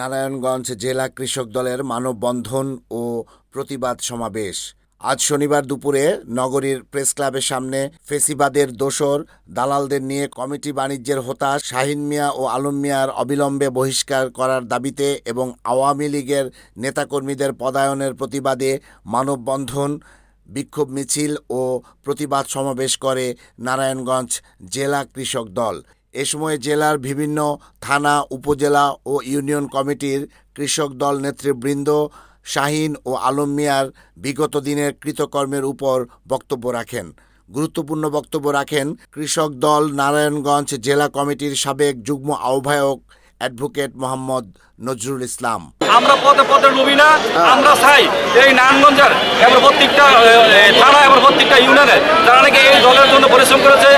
নারায়ণগঞ্জ জেলা কৃষক দলের মানববন্ধন ও প্রতিবাদ সমাবেশ। আজ শনিবার দুপুরে নগরীর প্রেস ক্লাবের সামনে ফেসিবাদের দোসর দালালদের নিয়ে কমিটি বাণিজ্যের হতাশ শাহিন মিয়া ও আলম মিয়ার অবিলম্বে বহিষ্কার করার দাবিতে এবং আওয়ামী লীগের নেতাকর্মীদের পদায়নের প্রতিবাদে মানববন্ধন, বিক্ষোভ মিছিল ও প্রতিবাদ সমাবেশ করে নারায়ণগঞ্জ জেলা কৃষক দল। এ সময় জেলার বিভিন্ন থানা, উপজেলা ও ইউনিয়ন কমিটির কৃষক দল নেতৃবৃন্দ শাহিন ও আলম মিয়ার বিগত দিনের কৃতকর্মের উপর বক্তব্য রাখেন। গুরুত্বপূর্ণ বক্তব্য রাখেন কৃষক দল নারায়ণগঞ্জ জেলা কমিটির সাবেক যুগ্ম আহ্বায়ক অ্যাডভোকেট মোহাম্মদ নজরুল ইসলাম। আমরা পদে পদে লুবি না আমরা চাই এই নারায়ণগঞ্জের প্রত্যেকটা থানা এবং প্রত্যেকটা ইউনিয়নে যারা দলের জন্য পরিশ্রম করেছে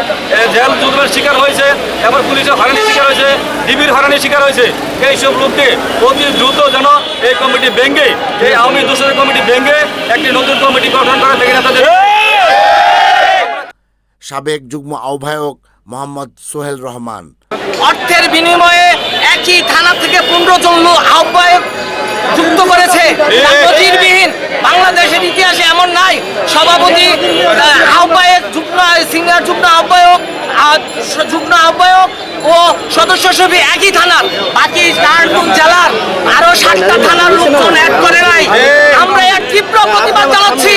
জেল জুলমের শিকার হয়েছে এবার পুলিশের হরানির শিকার হয়েছে ডিবির হরানির শিকার হয়েছে। এইসব লোককে অতি দ্রুত যেন এই কমিটি ভেঙ্গে এই আওয়ামী দূষণের কমিটি ভেঙ্গে একটি নতুন কমিটি গঠন করা থেকে নেতাদের সাবেক যুগ্ম আহ্বায়ক মোহাম্মদ সোহেল রহমান। অর্থের বিনিময়ে একই থানা থেকে পনেরো জন আহ্বায়ক যুক্ত করেছে। নজিরবিহীন বাংলাদেশের ইতিহাসে এমন নাই। সভাপতি আহ্বায়ক সিনিয়র আহ্বায়ক আহ্বায়ক ও সদস্য সভি একই থানার, বাকি জেলার আরও সাতটা থানার লোকজন এক করে নাই। আমরা এর তীব্র প্রতিবাদ জানাচ্ছি।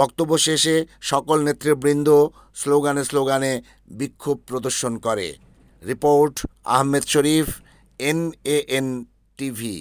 বক্তব্য শেষে সকল নেতৃবৃন্দ স্লোগানে স্লোগানে বিক্ষোভ প্রদর্শন করে। Report Ahmed Sharif N A N TV.